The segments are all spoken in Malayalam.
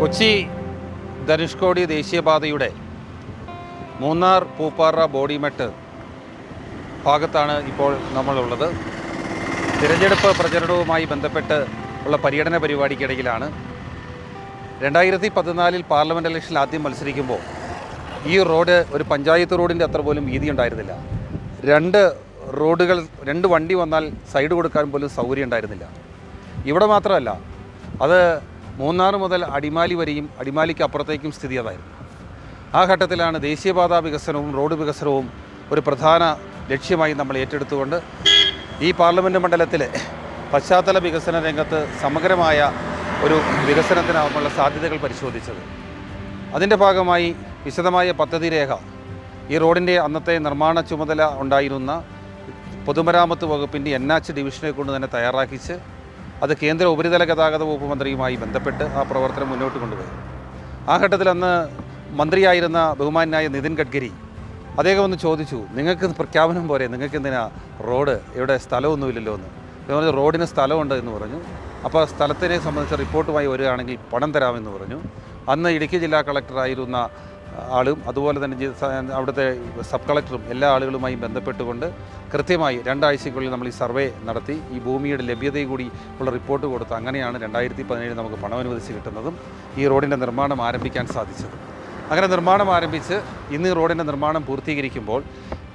കൊച്ചി ധനുഷ്കോടി ദേശീയപാതയുടെ മൂന്നാർ പൂപ്പാറ ബോഡിമെട്ട് ഭാഗത്താണ് ഇപ്പോൾ നമ്മളുള്ളത്. തിരഞ്ഞെടുപ്പ് പ്രചരണവുമായി ബന്ധപ്പെട്ട് ഉള്ള പര്യടന പരിപാടിക്കിടയിലാണ്. രണ്ടായിരത്തി പതിനാലിൽ പാർലമെന്റ് ഇലക്ഷനിൽ ആദ്യം മത്സരിക്കുമ്പോൾ ഈ റോഡ് ഒരു പഞ്ചായത്ത് റോഡിന്റെ അത്ര പോലും വീതി ഉണ്ടായിരുന്നില്ല രണ്ട് റോഡുകൾ രണ്ട് വണ്ടി വന്നാൽ സൈഡ് കൊടുക്കാൻ പോലും സൗകര്യം ഉണ്ടായിരുന്നില്ല. ഇവിടെ മാത്രമല്ല അത് മൂന്നാർ മുതൽ അടിമാലി വരെയും അടിമാലിക്ക് അപ്പുറത്തേക്കും സ്ഥിതി അതായിരുന്നു. ആ ഘട്ടത്തിലാണ് ദേശീയപാതാ വികസനവും റോഡ് വികസനവും ഒരു പ്രധാന ലക്ഷ്യമായി നമ്മൾ ഏറ്റെടുത്തുകൊണ്ട് ഈ പാർലമെന്റ് മണ്ഡലത്തിലെ പശ്ചാത്തല വികസന രംഗത്ത് സമഗ്രമായ ഒരു വികസനത്തിനാവുമുള്ള സാധ്യതകൾ പരിശോധിച്ചത്. അതിന്റെ ഭാഗമായി വിശദമായ പദ്ധതി രേഖ ഈ റോഡിന്റെ അന്നത്തെ നിർമ്മാണ ചുമതല ഉണ്ടായിരുന്ന പൊതുമരാമത്ത് വകുപ്പിന്റെ എൻ എച്ച് ഡിവിഷനെ കൊണ്ട് തന്നെ തയ്യാറാക്കിച്ച് അത് കേന്ദ്ര ഉപരിതല ഗതാഗത വകുപ്പ് മന്ത്രിയുമായി ബന്ധപ്പെട്ട് ആ പ്രവർത്തനം മുന്നോട്ട് കൊണ്ടുപോയി. ആ ഘട്ടത്തിൽ അന്ന് മന്ത്രിയായിരുന്ന ബഹുമാനായ നിതിൻ ഗഡ്കരി അദ്ദേഹം ഒന്ന് ചോദിച്ചു നിങ്ങൾക്ക് പ്രഖ്യാപനം പോരെ നിങ്ങൾക്ക് എന്തിനാ റോഡ്? ഇവിടെ സ്ഥലമൊന്നുമില്ലല്ലോ എന്ന്. പറഞ്ഞു റോഡിന് സ്ഥലമുണ്ട് എന്ന് പറഞ്ഞു. അപ്പോൾ സ്ഥലത്തിനെ സംബന്ധിച്ച റിപ്പോർട്ടുമായി വരികയാണെങ്കിൽ പണം തരാമെന്ന് പറഞ്ഞു. അന്ന് ഇടുക്കി ജില്ലാ കളക്ടറായിരുന്ന ആളും അതുപോലെ തന്നെ അവിടുത്തെ സബ് കളക്ടറും എല്ലാ ആളുകളുമായി ബന്ധപ്പെട്ടുകൊണ്ട് കൃത്യമായി രണ്ടാഴ്ചയ്ക്കുള്ളിൽ നമ്മൾ ഈ സർവേ നടത്തി ഈ ഭൂമിയുടെ ലഭ്യതയെ കൂടി ഉള്ള റിപ്പോർട്ട് കൊടുത്ത് അങ്ങനെയാണ് രണ്ടായിരത്തി പതിനേഴ് നമുക്ക് പണം അനുവദിച്ച് കിട്ടുന്നതും ഈ റോഡിന്റെ നിർമ്മാണം ആരംഭിക്കാൻ സാധിച്ചത്. അങ്ങനെ നിർമ്മാണം ആരംഭിച്ച് ഇന്ന് റോഡിന്റെ നിർമ്മാണം പൂർത്തീകരിക്കുമ്പോൾ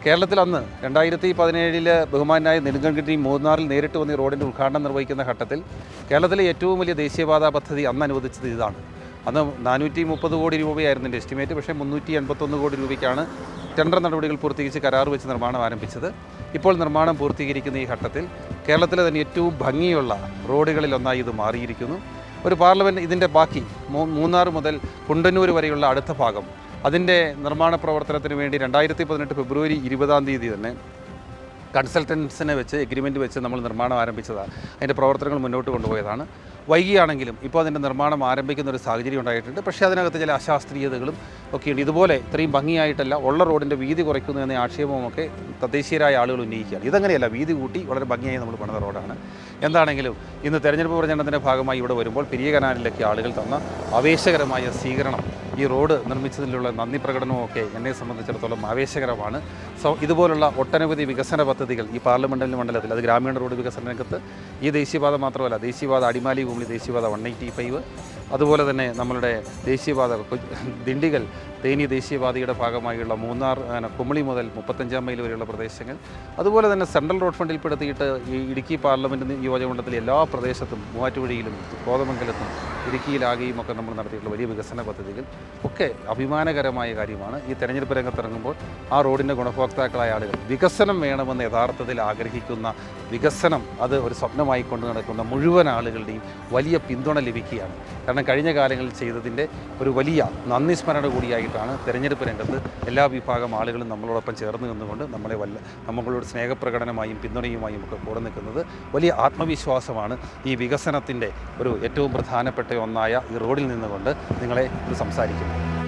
കേരളത്തിൽ അന്ന് രണ്ടായിരത്തി പതിനേഴിൽ ബഹുമാനായ നെടുങ്കൻകിട്ടി മൂന്നാറിൽ നേരിട്ട് വന്ന് ഈ റോഡിന്റെ ഉദ്ഘാടനം നിർവഹിക്കുന്ന ഘട്ടത്തിൽ കേരളത്തിലെ ഏറ്റവും വലിയ ദേശീയപാതാ പദ്ധതി അന്ന് അനുവദിച്ചത് ഇതാണ്. അന്ന് നാനൂറ്റി മുപ്പത് കോടി രൂപയായിരുന്നു എന്റെ എസ്റ്റിമേറ്റ്. പക്ഷേ മുന്നൂറ്റി എൺപത്തൊന്ന് കോടി രൂപയ്ക്കാണ് ടെൻഡർ നടപടികൾ പൂർത്തീകരിച്ച് കരാർ വെച്ച് നിർമ്മാണം ആരംഭിച്ചത്. ഇപ്പോൾ നിർമ്മാണം പൂർത്തീകരിക്കുന്ന ഈ ഘട്ടത്തിൽ കേരളത്തിലെ തന്നെ ഏറ്റവും ഭംഗിയുള്ള റോഡുകളിൽ ഒന്നായി ഇത് മാറിയിരിക്കുന്നു. ഒരു പാർലമെന്റ് ഇതിന്റെ ബാക്കി മൂന്നാറ് മുതൽ കുണ്ടന്നൂർ വരെയുള്ള അടുത്ത ഭാഗം അതിന്റെ നിർമ്മാണ പ്രവർത്തനത്തിന് വേണ്ടി രണ്ടായിരത്തി പതിനെട്ട് ഫെബ്രുവരി ഇരുപതാം തീയതി തന്നെ കൺസൾട്ടൻസിനെ വെച്ച് എഗ്രിമെന്റ് വെച്ച് നമ്മൾ നിർമ്മാണം ആരംഭിച്ചതാണ്. അതിന്റെ പ്രവർത്തനങ്ങൾ മുന്നോട്ട് കൊണ്ടുപോയതാണ്. വൈകിയാണെങ്കിലും ഇപ്പോൾ അതിന്റെ നിർമ്മാണം ആരംഭിക്കുന്ന ഒരു സാഹചര്യം ഉണ്ടായിട്ടുണ്ട്. പക്ഷേ അതിനകത്ത് ചില അശാസ്ത്രീയതകളും ഒക്കെയുണ്ട്. ഇതുപോലെ ഇത്രയും ഭംഗിയായിട്ടല്ല ഉള്ള റോഡിന്റെ വീതി കുറയ്ക്കുന്നു എന്ന ആക്ഷേപമൊക്കെ തദ്ദേശീയരായ ആളുകൾ ഉന്നയിക്കുകയാണ്. ഇതങ്ങനെയല്ല വീതി കൂട്ടി വളരെ ഭംഗിയായി നമ്മൾ പണിത റോഡാണ്. എന്താണെങ്കിലും ഇന്ന് തെരഞ്ഞെടുപ്പ് പ്രചരണത്തിന്റെ ഭാഗമായി ഇവിടെ വരുമ്പോൾ പെരിയ കനാലിലൊക്കെ ആളുകൾ തന്ന ആവേശകരമായ സ്വീകരണം ഈ റോഡ് നിർമ്മിച്ചതിലുള്ള നന്ദി പ്രകടനവുമൊക്കെ എന്നെ സംബന്ധിച്ചിടത്തോളം ആവേശകരമാണ്. സോ ഇതുപോലുള്ള ഒട്ടനവധി വികസന പദ്ധതികൾ ഈ പാർലമെന്റിന്റെ മണ്ഡലത്തിൽ അത് ഗ്രാമീണ റോഡ് വികസന രംഗത്ത് ഈ ദേശീയപാത മാത്രമല്ല ദേശീയപാത അടിമാലി ഭൂമി ദേശീയപാത വൺ എയ്റ്റി ഫൈവ് അതുപോലെ തന്നെ നമ്മളുടെ ദേശീയപാത ദിണ്ടികൾ തേനി ദേശീയപാതയുടെ ഭാഗമായുള്ള മൂന്നാർ കുമളി മുതൽ മുപ്പത്തഞ്ചാം മൈൽ വരെയുള്ള പ്രദേശങ്ങൾ. അതുപോലെ തന്നെ സെൻട്രൽ റോഡ് ഫണ്ടിൽപ്പെടുത്തിയിട്ട് ഈ ഇടുക്കി പാർലമെന്റ് നിയോജകമണ്ഡലത്തിലെ എല്ലാ പ്രദേശത്തും മൂവാറ്റുപുഴയിലും കോതമംഗലത്തും ഇടുക്കിയിലാകെയും ഒക്കെ നമ്മൾ നടത്തിയിട്ടുള്ള വലിയ വികസന പദ്ധതികൾ. ഒക്കെ അഭിമാനകരമായ കാര്യമാണ്. ഈ തെരഞ്ഞെടുപ്പ് രംഗത്തിറങ്ങുമ്പോൾ ആ റോഡിന്റെ ഗുണഭോക്താക്കളായ ആളുകൾ വികസനം വേണമെന്ന് യഥാർത്ഥത്തിൽ ആഗ്രഹിക്കുന്ന വികസനം അത് ഒരു സ്വപ്നമായി കൊണ്ടു നടക്കുന്ന മുഴുവൻ ആളുകളുടെയും വലിയ പിന്തുണ ലഭിക്കുകയാണ്. കാരണം കഴിഞ്ഞ കാലങ്ങളിൽ ചെയ്തതിന്റെ ഒരു വലിയ നന്ദി സ്മരണ കൂടിയായിട്ടാണ് തെരഞ്ഞെടുപ്പ് രംഗത്ത് എല്ലാ വിഭാഗം ആളുകളും നമ്മളോടൊപ്പം ചേർന്ന് നിന്നുകൊണ്ട് നമ്മളെ വല്ല നമ്മളോട് സ്നേഹപ്രകടനമായും പിന്തുണയുമായും ഒക്കെ കൂടെ നിൽക്കുന്നത് വലിയ ആത്മവിശ്വാസമാണ് ഈ വികസനത്തിന്റെ ഒരു ഏറ്റവും പ്രധാനപ്പെട്ട ഒന്നായ ഈ റോഡിൽ നിന്നുകൊണ്ട് നിങ്ങളെ ഇത് സംസാരിക്കുന്നത്